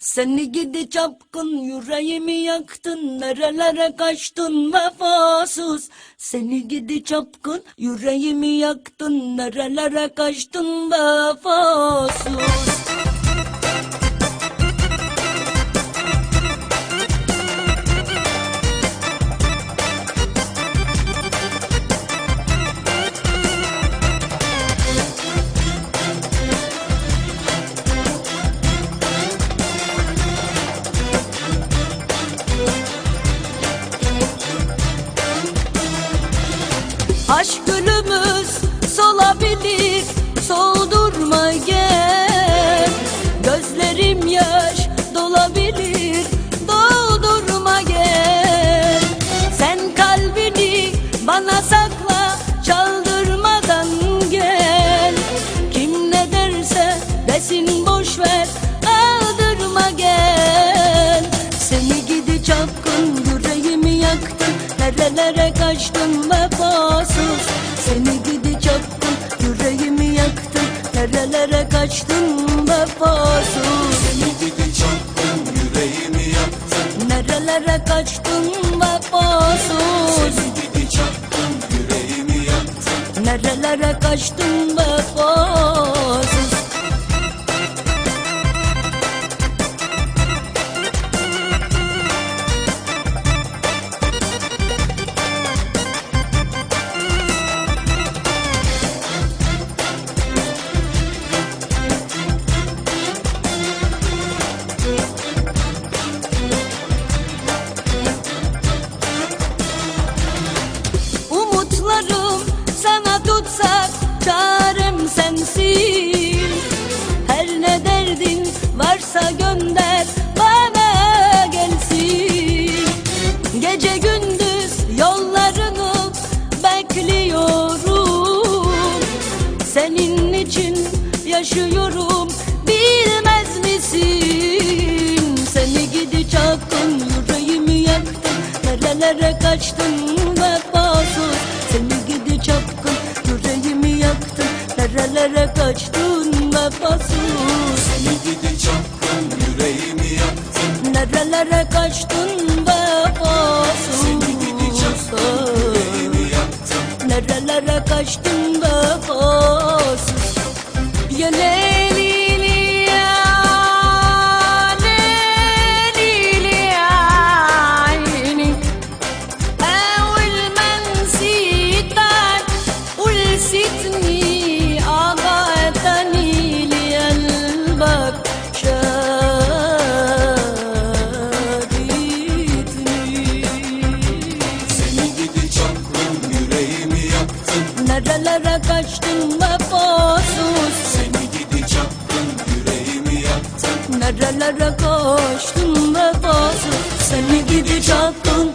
Seni gidi çapkın yüreğimi yaktın Nerelere kaçtın vefasız? Seni gidi çapkın yüreğimi yaktın Nerelere kaçtın vefasız Aşk gülümüz solabilir Soldurma gel. Gözlerim yaş dolabilir Doldurma gel. Sen kalbini bana sakla Çaldırmadan gel. Kim ne derse desin boş ver Aldırma gel. Seni gidi çapkın yüreğimi yaktın Nerelere kaçtın Nerelere kaçtın vefasız Seni gidi çapkın yüreğimi yaktın Nerelere kaçtın vefasız Seni gidi çapkın yüreğimi yaktın Nerelere kaçtın vefasız tutsak çarem sensin. Her ne derdin varsa gönder bana gelsin. Gece gündüz yollarını bekliyorum. Senin için yaşıyorum bilmez misin? Seni gidi çapkın yüreğimi yaktın Nerelere kaçtın vefasız Nerelere kaçtın vefasız. Seni gidi çapkın yüreğimi yaktın. Nerelere kaçtın vefasız? Seni gidi çapkın yüreğimi yaktın. Nerelere kaçtın kaçtın vefasız Seni gidi çapkın yüreğimi yaktın. Nerelere kaçtın vefasız Seni gidi çapkın